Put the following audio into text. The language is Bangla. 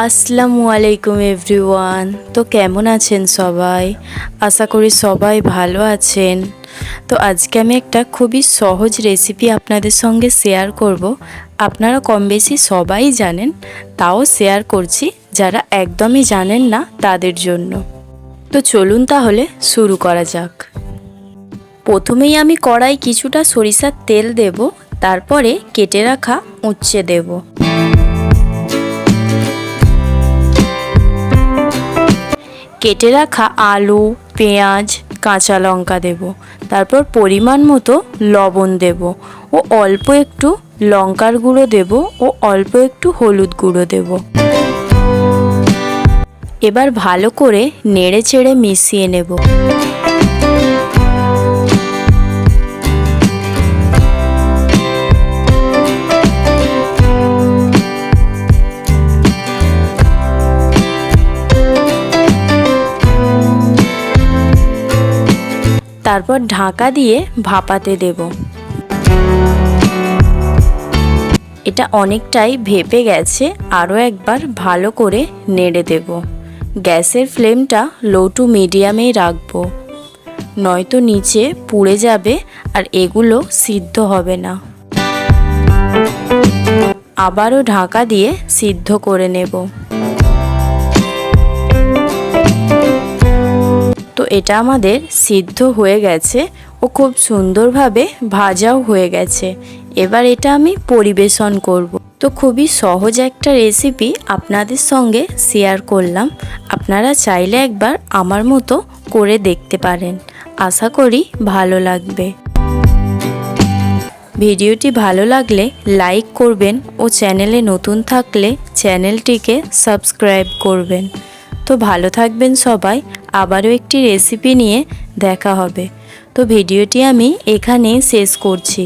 আসসালামু আলাইকুম এভরিওয়ান। তো কেমন আছেন সবাই? আশা করি সবাই ভালো আছেন। তো আজকে আমি একটা খুবই সহজ রেসিপি আপনাদের সঙ্গে শেয়ার করব। আপনারা কম বেশি সবাই জানেন, তাও শেয়ার করছি যারা একদমই জানেন না তাদের জন্য। তো চলুন তাহলে শুরু করা যাক। প্রথমেই আমি কড়াই কিছুটা সরিষার তেল দেব, তারপরে কেটে রাখা উচ্ছে দেবো। কেটে রাখা আলু, পেঁয়াজ, কাঁচা লঙ্কা দেব। তারপর পরিমাণ মতো লবণ দেব ও অল্প একটু লঙ্কার গুঁড়ো দেব ও অল্প একটু হলুদ গুঁড়ো দেব। এবার ভালো করে নেড়ে চেড়ে মিশিয়ে নেব। তারপর ঢাকা দিয়ে ভাপাতে দেব। এটা অনেকটাই ভেপে গেছে, আরও একবার ভালো করে নেড়ে দেব। গ্যাসের ফ্লেমটা লো টু মিডিয়ামেই রাখব। নয়তো নিচে পুড়ে যাবে আর এগুলো সিদ্ধ হবে না। আবারও ঢাকা দিয়ে সিদ্ধ করে নেব। এটা আমাদের সিদ্ধ হয়ে গেছে ও খুব সুন্দরভাবে ভাজাও হয়ে গেছে। এবার এটা আমি পরিবেশন করব। তো খুবই সহজ একটা রেসিপি আপনাদের সঙ্গে শেয়ার করলাম। আপনারা চাইলে একবার আমার মতো করে দেখতে পারেন। আশা করি ভালো লাগবে। ভিডিওটি ভালো লাগলে লাইক করবেন ও চ্যানেলে নতুন থাকলে চ্যানেলটিকে সাবস্ক্রাইব করবেন। তো ভালো থাকবেন সবাই। আবারও একটি রেসিপি নিয়ে দেখা হবে। তো ভিডিওটি আমি এখানেই শেষ করছি।